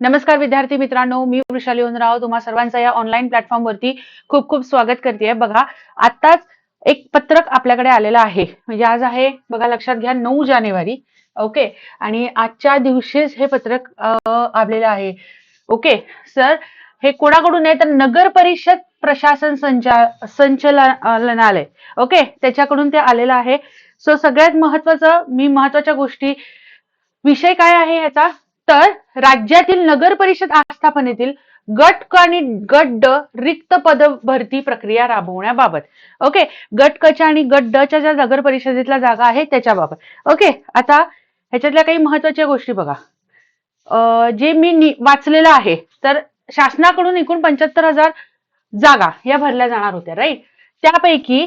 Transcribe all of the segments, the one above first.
नमस्कार विद्यार्थी मित्रांनो मी वृषाली ओनराव तुम्हा सर्वांचं या ऑनलाईन प्लॅटफॉर्मवरती खूप खूप स्वागत करते बघा आताच एक पत्रक आपल्याकडे आलेलं आहे. म्हणजे आज आहे बघा लक्षात घ्या नऊ जानेवारी. ओके आणि आजच्या दिवशीच हे पत्रक आलेलं आहे. ओके सर हे कोणाकडून आहे? तर नगर परिषद प्रशासन संचा संचलनालय. ओके त्याच्याकडून ते आलेलं आहे. सो सगळ्यात महत्वाचं मी महत्त्वाच्या गोष्टी विषय काय आहे याचा? तर राज्यातील नगर परिषद आस्थापनेतील गट आणि गट ड रिक्त पद भरती प्रक्रिया राबवण्याबाबत. ओके गट आणि गट ड च्या ज्या नगर परिषदेतल्या जागा आहेत त्याच्याबाबत. ओके आता ह्याच्यातल्या काही महत्त्वाच्या गोष्टी बघा. जे मी वाचलेलं आहे तर शासनाकडून एकूण पंच्याहत्तर हजार जागा या भरल्या जाणार होत्या राईट त्यापैकी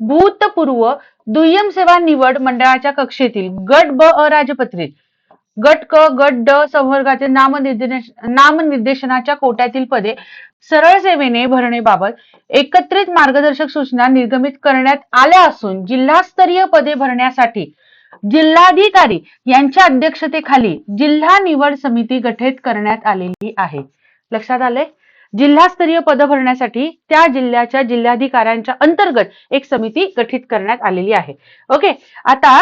भूतपूर्व दुय्यम सेवा निवड मंडळाच्या कक्षेतील गट ब अराजपत्रित गट क गट ड संवर्गाचे नामनिर्देश नामनिर्देशनाच्या कोट्यातील पदे सरळ सेवेने भरणेबाबत एकत्रित मार्गदर्शक सूचना निर्गमित करण्यात आल्या असून जिल्हास्तरीय पदे भरण्यासाठी जिल्हाधिकारी यांच्या अध्यक्षतेखाली जिल्हा निवड समिती गठीत करण्यात आलेली आहे. लक्षात आले जिल्हास्तरीय पद भरण्यासाठी त्या जिल्ह्याच्या जिल्हाधिकाऱ्यांच्या अंतर्गत एक समिती गठीत करण्यात आलेली आहे. ओके आता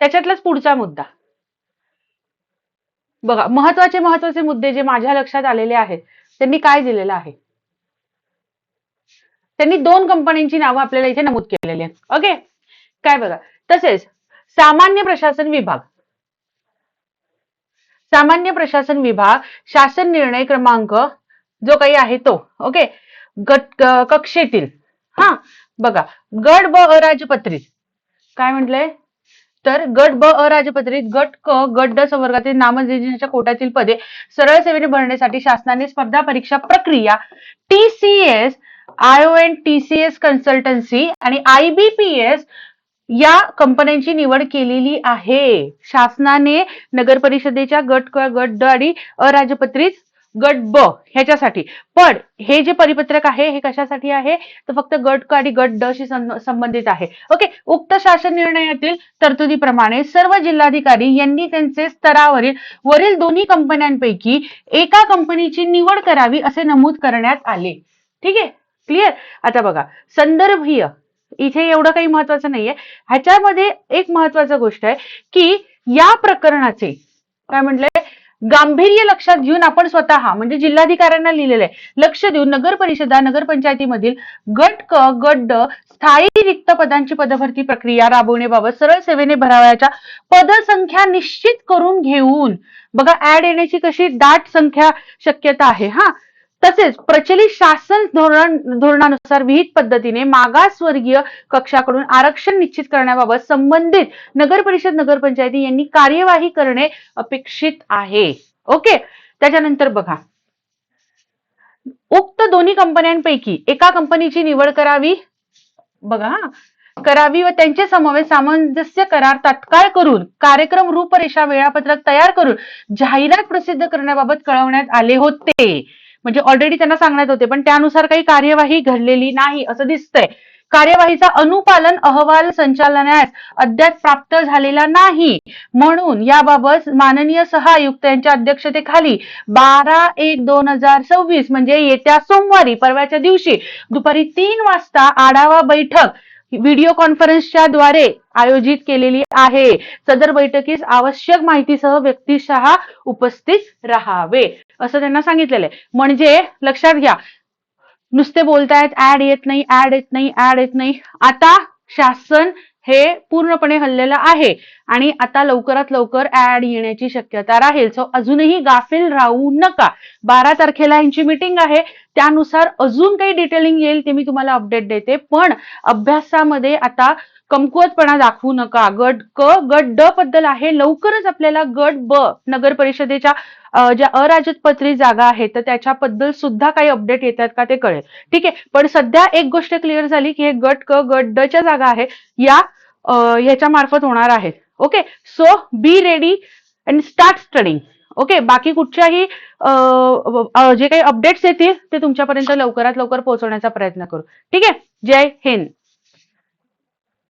त्याच्यातलाच पुढचा मुद्दा. बघा महत्त्वाचे महत्त्वाचे मुद्दे जे माझ्या लक्षात आलेले आहेत त्यांनी काय दिलेलं आहे? त्यांनी दोन कंपन्यांची नावं आपल्याला इथे नमूद केलेली आहेत. ओके काय बघा? तसेच सामान्य प्रशासन विभाग. सामान्य प्रशासन विभाग शासन निर्णय क्रमांक जो काही आहे तो. ओके गट कक्षेतील. हा? बघा गड ब अराजपत्रित काय म्हटलंय? तर गट ब अराजपत्रित गट क गट ड संवर्गातील नामनिर्देशनाच्या कोट्यातील पदे सरळ सेवेने भरण्यासाठी शासनाने स्पर्धा परीक्षा प्रक्रिया TCS O N T C S consultancy आणि आयबीपीएस या कंपन्यांची निवड केलेली आहे. शासनाने नगर परिषदेच्या गट क गट ड आणि अराजपत्रित गट ब ह्याच्यासाठी. पण हे जे परिपत्रक आहे हे कशासाठी आहे? तर फक्त गट क आणि गट ड शी संबंधित आहे. ओके उक्त शासन निर्णयातील तरतुदीप्रमाणे सर्व जिल्हाधिकारी यांनी त्यांचे स्तरावरील वरील दोन्ही कंपन्यांपैकी एका कंपनीची निवड करावी असे नमूद करण्यात आले. ठीक आहे? क्लिअर आता बघा संदर्भीय इथे एवढं काही महत्वाचं नाहीये. ह्याच्यामध्ये एक महत्वाचं गोष्ट आहे की या प्रकरणाचे काय म्हटलंय? गांभीर्य लक्षात घेऊन आपण स्वतः म्हणजे जिल्हाधिकाऱ्यांना लिहिलेलं आहे लक्ष देऊन नगर परिषदा नगरपंचायतीमधील गट क गट ड स्थायी रिक्त पदांची पदभरती प्रक्रिया राबवण्याबाबत सरळ सेवेने भरावयाच्या पदसंख्या निश्चित करून घेऊन बघा ऍड येण्याची कशी दाट संख्या शक्यता आहे हा. तसेच प्रचलित शासन धोरण धोरणानुसार विहित पद्धतीने मागासवर्गीय कक्षाकडून आरक्षण निश्चित करण्याबाबत संबंधित नगर परिषद नगरपंचायती यांनी कार्यवाही करणे अपेक्षित आहे. ओके? त्याच्यानंतर बघा. उक्त दोन्ही कंपन्यांपैकी एका कंपनीची निवड करावी. बघा करावी व त्यांचे समावेश सामंजस्य करार तात्काळ करून कार्यक्रम रूपरेषा वेळापत्रक तयार करून जाहिरात प्रसिद्ध करण्याबाबत कळवण्यात आले होते. म्हणजे ऑलरेडी त्यांना सांगण्यात होते पण त्यानुसार काही कार्यवाही घडलेली नाही असं दिसतंय. कार्यवाहीचा अनुपालन अहवाल संचालनास अद्याप प्राप्त झालेला नाही. म्हणून याबाबत माननीय सहायुक्त यांच्या अध्यक्षतेखाली बारा एक दोन हजार सव्वीस म्हणजे येत्या सोमवारी परवाच्या दिवशी दुपारी तीन वाजता आढावा बैठक व्हिडिओ कॉन्फरन्सच्या द्वारे आयोजित केलेली आहे. सदर बैठकीस आवश्यक माहितीसह व्यक्तिशः उपस्थित राहावे. असं त्यांना सांगितलेलं आहे. म्हणजे लक्षात घ्या. नुसते बोलतायत ऍड येत नाही ऍड येत नाही ऍड येत नाही. आता शासन हे पूर्णपणे हल्लेलं आहे. आणि आता लवकरात लवकर ऍड येण्याची शक्यता राहील. सो अजूनही गाफील राहू नका. बारा तारखेला यांची मीटिंग आहे. त्यानुसार अजून काही डिटेलिंग येईल ते मी तुम्हाला अपडेट देते. पण अभ्यासामध्ये आता कमकुवतपणा दाखवू नका. गट क गट ड बद्दल आहे. लवकरच आपल्याला गट ब नगर परिषदेच्या ज्या अराजतपत्री जागा आहेत तर त्याच्याबद्दल सुद्धा काही अपडेट येतात का ते कळेल. ठीक आहे. पण सध्या एक गोष्ट क्लिअर झाली की हे गट क गट ड च्या जागा आहे. या याच्या मार्फत होणार आहेत. Okay so be ready and start studying okay बाकी कुठच्याही जे काही अपडेट्स येतील ते तुमच्यापर्यंत लवकरात लवकर पोहोचवण्याचा प्रयत्न करू. ठीक आहे? जय हिंद.